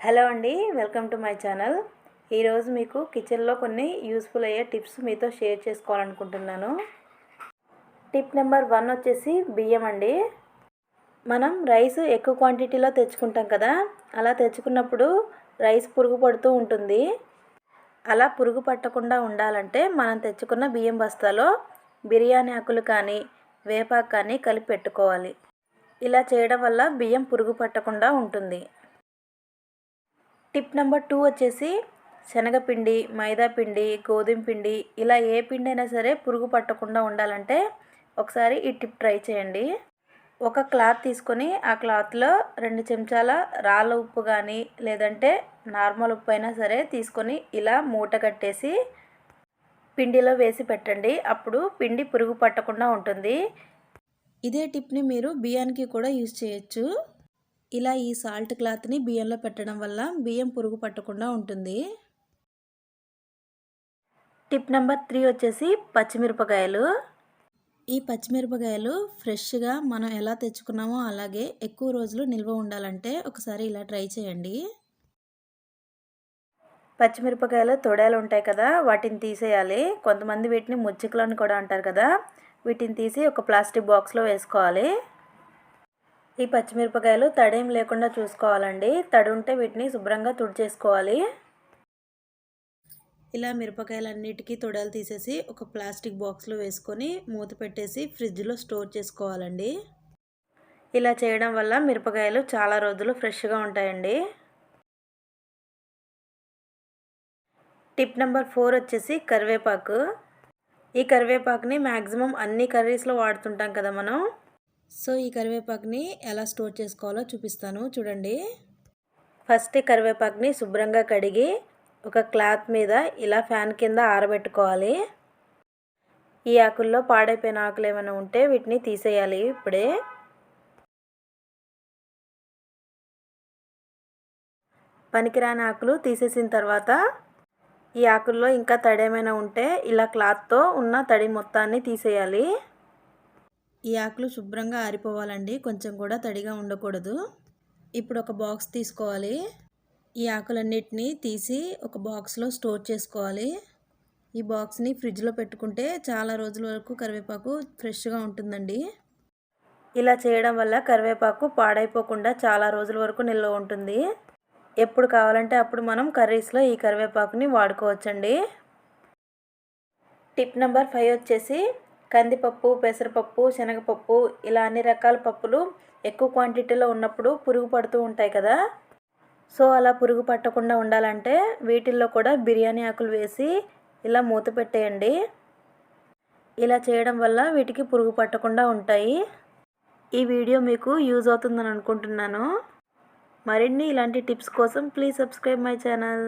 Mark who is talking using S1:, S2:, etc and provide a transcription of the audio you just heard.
S1: Hello అండి welcome to my channel. ఈరోజు మీకు కిచెన్లో కొన్ని యూస్ఫుల్ అయ్యే టిప్స్ మీతో షేర్ చేసుకోవాలనుకుంటున్నాను. టిప్ నెంబర్ వన్ వచ్చేసి బియ్యం అండి. మనం రైస్ ఎక్కువ క్వాంటిటీలో తెచ్చుకుంటాం కదా అలా తెచ్చుకున్నప్పుడు రైస్ పురుగు పడుతూ ఉంటుంది. అలా పురుగు పట్టకుండా ఉండాలంటే మనం తెచ్చుకున్న బియ్యం బస్తాలో బిర్యానీ ఆకులు కానీ వేపాకు కానీ కలిపి పెట్టుకోవాలి. ఇలా చేయడం వల్ల బియ్యం పురుగు పట్టకుండా ఉంటుంది. టిప్ నెంబర్ టూ వచ్చేసి శనగపిండి మైదా పిండి గోధుమ పిండి ఇలా ఏ పిండి అయినా సరే పురుగు పట్టకుండా ఉండాలంటే ఒకసారి ఈ టిప్ ట్రై చేయండి. ఒక క్లాత్ తీసుకొని ఆ క్లాత్లో రెండు చెంచాల రాళ్ళ ఉప్పు కానీ లేదంటే నార్మల్ ఉప్పు అయినా సరే తీసుకొని ఇలా మూట కట్టేసి పిండిలో వేసి పెట్టండి. అప్పుడు పిండి పురుగు పట్టకుండా ఉంటుంది. ఇదే టిప్ని మీరు బియ్యానికి కూడా యూజ్ చేయొచ్చు. ఇలా ఈ సాల్ట్ క్లాత్ని బియ్యంలో పెట్టడం వల్ల బియ్యం పురుగు పట్టకుండా ఉంటుంది. టిప్ నెంబర్ త్రీ వచ్చేసి పచ్చిమిరపకాయలు. ఈ పచ్చిమిరపకాయలు ఫ్రెష్గా మనం ఎలా తెచ్చుకున్నామో అలాగే ఎక్కువ రోజులు నిల్వ ఉండాలంటే ఒకసారి ఇలా ట్రై చేయండి. పచ్చిమిరపకాయలు తొడాలు ఉంటాయి కదా వాటిని తీసేయాలి. కొంతమంది వీటిని ముచ్చికలు కూడా అంటారు కదా వీటిని తీసి ఒక ప్లాస్టిక్ బాక్స్లో వేసుకోవాలి. ఈ పచ్చిమిరపకాయలు తడేం లేకుండా చూసుకోవాలండి. తడి ఉంటే వీటిని శుభ్రంగా తుడిచేసుకోవాలి. ఇలా మిరపకాయలన్నిటికీ తొడలు తీసేసి ఒక ప్లాస్టిక్ బాక్స్లో వేసుకొని మూత పెట్టేసి ఫ్రిడ్జ్లో స్టోర్ చేసుకోవాలండి. ఇలా చేయడం వల్ల మిరపకాయలు చాలా రోజులు ఫ్రెష్గా ఉంటాయండి. టిప్ నెంబర్ ఫోర్ వచ్చేసి కరివేపాకు. ఈ కరివేపాకుని మ్యాక్సిమం అన్ని కర్రీస్లో వాడుతుంటాం కదా మనం. సో ఈ కరివేపాకుని ఎలా స్టోర్ చేసుకోవాలో చూపిస్తాను. చూడండి. ఫస్ట్ కరివేపాకుని శుభ్రంగా కడిగి ఒక క్లాత్ మీద ఇలా ఫ్యాన్ కింద ఆరబెట్టుకోవాలి. ఈ ఆకుల్లో పాడైపోయిన ఆకులు ఏమైనా ఉంటే వీటిని తీసేయాలి ఇప్పుడే. పనికిరాని ఆకులు తీసేసిన తర్వాత ఈ ఆకుల్లో ఇంకా తడి ఏమైనా ఉంటే ఇలా క్లాత్తో ఉన్న తడి మొత్తాన్ని తీసేయాలి. ఈ ఆకులు శుభ్రంగా ఆరిపోవాలండి. కొంచెం కూడా తడిగా ఉండకూడదు. ఇప్పుడు ఒక బాక్స్ తీసుకోవాలి. ఈ ఆకులన్నిటినీ తీసి ఒక బాక్స్లో స్టోర్ చేసుకోవాలి. ఈ బాక్స్ని ఫ్రిడ్జ్లో పెట్టుకుంటే చాలా రోజుల వరకు కరివేపాకు ఫ్రెష్గా ఉంటుందండి. ఇలా చేయడం వల్ల కరివేపాకు పాడైపోకుండా చాలా రోజుల వరకు నిల్వ ఉంటుంది. ఎప్పుడు కావాలంటే అప్పుడు మనం కర్రీస్లో ఈ కరివేపాకుని వాడుకోవచ్చండి. టిప్ నెంబర్ ఫైవ్ వచ్చేసి కందిపప్పు పెసరపప్పు శనగపప్పు ఇలా అన్ని రకాల పప్పులు ఎక్కువ క్వాంటిటీలో ఉన్నప్పుడు పురుగు పడుతూ ఉంటాయి కదా. సో అలా పురుగు పట్టకుండా ఉండాలంటే వీటిల్లో కూడా బిర్యానీ ఆకులు వేసి ఇలా మూత పెట్టేయండి. ఇలా చేయడం వల్ల వీటికి పురుగు పట్టకుండా ఉంటాయి. ఈ వీడియో మీకు యూజ్ అవుతుందని అనుకుంటున్నాను. మరిన్ని ఇలాంటి టిప్స్ కోసం ప్లీజ్ సబ్స్క్రైబ్ మై ఛానల్